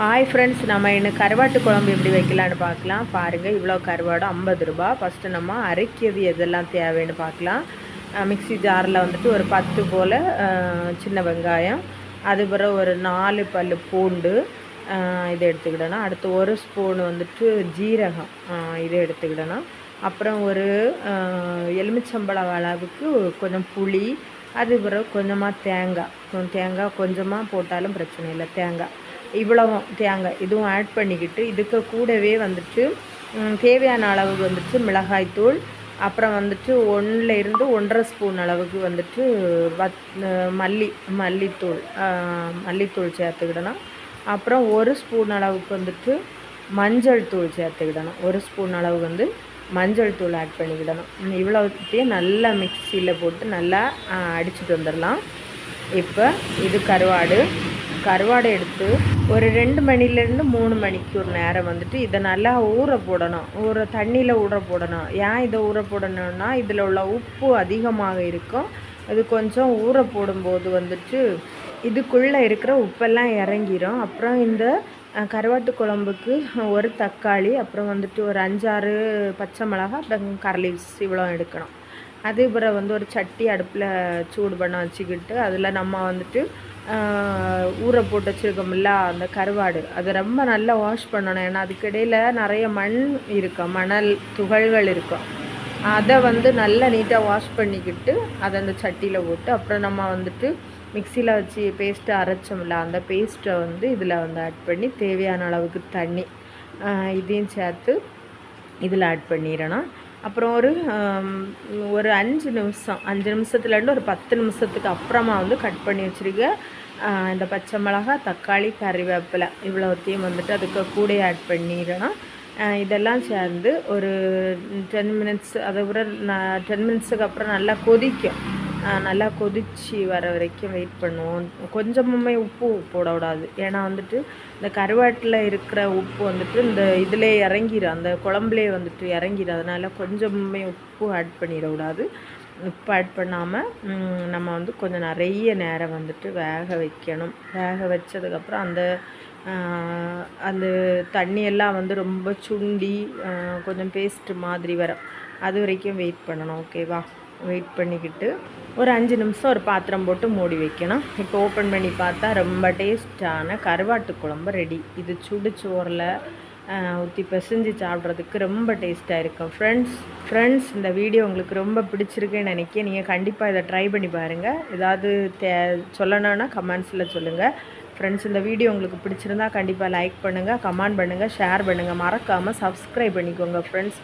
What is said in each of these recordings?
Hi friends நம்ம இன்னும் கருவாட்டு குழம்பு எப்படி வைக்கலான்னு பார்க்கலாம். பாருங்கள் இவ்வளோ கருவாடு ஐம்பது ரூபா. ஃபஸ்ட்டு நம்ம அரைக்கிறது எதெல்லாம் தேவைன்னு பார்க்கலாம். மிக்ஸி ஜாரில் வந்துட்டு ஒரு பத்து போல் சின்ன வெங்காயம் அது பிறகு ஒரு நாலு பல் பூண்டு இதை எடுத்துக்கிடணும். அடுத்து ஒரு ஸ்பூன் வந்துட்டு ஜீரகம் இதை எடுத்துக்கிடணும். அப்புறம் ஒரு எலுமிச்சம்பழம் அளவுக்கு கொஞ்சம் புளி அது பிறகு கொஞ்சமாக தேங்காய். கொஞ்சம் தேங்காய் கொஞ்சமாக போட்டாலும் பிரச்சனை இல்லை தேங்காய். இவ்வளவும். தேங்காய். இதுவும் ஆட் பண்ணிக்கிட்டு இதுக்கு கூடவே வந்துட்டு தேவையான அளவுக்கு வந்துட்டு மிளகாய்த்தூள் அப்புறம் வந்துட்டு ஒன்றில் இருந்து ஒன்றரை ஸ்பூன் அளவுக்கு வந்துட்டு வத் மல்லி மல்லித்தூள். மல்லித்தூள் சேர்த்துக்கிடணும். அப்புறம் ஒரு ஸ்பூன் அளவுக்கு வந்துட்டு மஞ்சள் தூள் சேர்த்துக்கிடணும். ஒரு ஸ்பூன் அளவு வந்து மஞ்சள் தூள் ஆட் பண்ணிக்கிடணும். இவ்வளோத்தையும் நல்லா மிக்சியில் போட்டு நல்லா அடிச்சுட்டு வந்துடலாம். இப்போ இது கருவாடு. கருவாடை எடுத்து ஒரு ரெண்டு மணிலேருந்து மூணு மணிக்கு ஒரு நேரம் வந்துட்டு இதை நல்லா ஊற போடணும். ஊற தண்ணியில் ஊற போடணும். ஏன் இதை ஊற போடணும்னா இதில் உள்ள உப்பு அதிகமாக இருக்கும். அது கொஞ்சம் ஊற போடும்போது வந்துட்டு இதுக்குள்ளே இருக்கிற உப்பெல்லாம் இறங்கிரும். அப்புறம் இந்த கருவாட்டு குழம்புக்கு ஒரு தக்காளி அப்புறம் வந்துட்டு ஒரு அஞ்சாறு பச்சை மிளகா அப்புறம் கரலீவ்ஸ் இவ்வளோ எடுக்கணும். அதே பிறகு வந்து ஒரு சட்டி அடுப்பில் சூடு பண்ண வச்சுக்கிட்டு அதில் நம்ம வந்துட்டு ஊற போட்டு வச்சுருக்கோம்ல அந்த கருவாடு. அதை ரொம்ப நல்லா வாஷ் பண்ணணும். ஏன்னா அதுக்கிடையில் நிறைய மண் இருக்கும் மணல் துகள்கள் இருக்கும் அதை வந்து நல்லா நீட்டாக வாஷ் பண்ணிக்கிட்டு அதை அந்த சட்டியில் போட்டு அப்புறம் நம்ம வந்துட்டு மிக்சியில் வச்சு பேஸ்ட்டு அரைச்சோம்ல அந்த பேஸ்ட்டை வந்து இதில் வந்து ஆட் பண்ணி தேவையான அளவுக்கு தண்ணி இதையும் சேர்த்து இதில் ஆட் பண்ணிடணும். அப்புறம் ஒரு ஒரு அஞ்சு நிமிஷம் அஞ்சு நிமிஷத்துலேருந்து ஒரு பத்து நிமிஷத்துக்கு அப்புறமா வந்து கட் பண்ணி வச்சுருக்க இந்த பச்சை மிளகாய் தக்காளி கறிவேப்பிலை இவ்வளோத்தையும் வந்துட்டு அதுக்கு கூட ஆட் பண்ணிடணும். இதெல்லாம் சேர்ந்து ஒரு டென் மினிட்ஸ் அதை விட டென் மினிட்ஸுக்கு அப்புறம் நல்லா கொதிக்கும். நல்லா கொதிச்சு வர வரைக்கும் வெயிட் பண்ணுவோம். கொஞ்சமுமே உப்பு போட விடாது ஏன்னா வந்துட்டு இந்த கருவாட்டில் இருக்கிற உப்பு வந்துட்டு இந்த இதிலே இறங்கிடும் அந்த குழம்புலே வந்துட்டு இறங்கிடும் அதனால் கொஞ்சமுமே உப்பு ஆட் பண்ணிடக்கூடாது. உப்பு ஆட் பண்ணாமல் நம்ம வந்து கொஞ்சம் நிறைய நேரம் வந்துட்டு வேக வைக்கணும். வேக வச்சதுக்கப்புறம் அந்த அந்த தண்ணியெல்லாம் வந்து ரொம்ப சுண்டி கொஞ்சம் பேஸ்ட் மாதிரி வரும் அது வரைக்கும் வெயிட் பண்ணணும். ஓகேவா வெயிட் பண்ணிக்கிட்டு ஒரு அஞ்சு நிமிஷம் ஒரு பாத்திரம் போட்டு மூடி வைக்கணும். இப்போ ஓப்பன் பண்ணி பார்த்தா ரொம்ப டேஸ்டான கருவாட்டு குழம்பு ரெடி இது சுடு சோறில் ஊற்றி பிசைஞ்சு சாப்பிட்றதுக்கு ரொம்ப டேஸ்ட்டாக இருக்கும். ஃப்ரெண்ட்ஸ் ஃப்ரெண்ட்ஸ் இந்த வீடியோ உங்களுக்கு ரொம்ப பிடிச்சிருக்குன்னு நினைக்க நீங்கள் கண்டிப்பாக இதை ட்ரை பண்ணி பாருங்கள் ஏதாவது தே சொல்லணும்னா கமெண்ட்ஸில் சொல்லுங்கள் ஃப்ரெண்ட்ஸ் இந்த வீடியோ உங்களுக்கு பிடிச்சிருந்தா கண்டிப்பாக லைக் பண்ணுங்கள் கமெண்ட் பண்ணுங்கள் ஷேர் பண்ணுங்கள் மறக்காமல் சப்ஸ்கிரைப் பண்ணிக்கோங்க friends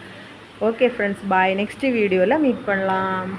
okay friends bye next வீடியோவில் மீட் பண்ணலாம்.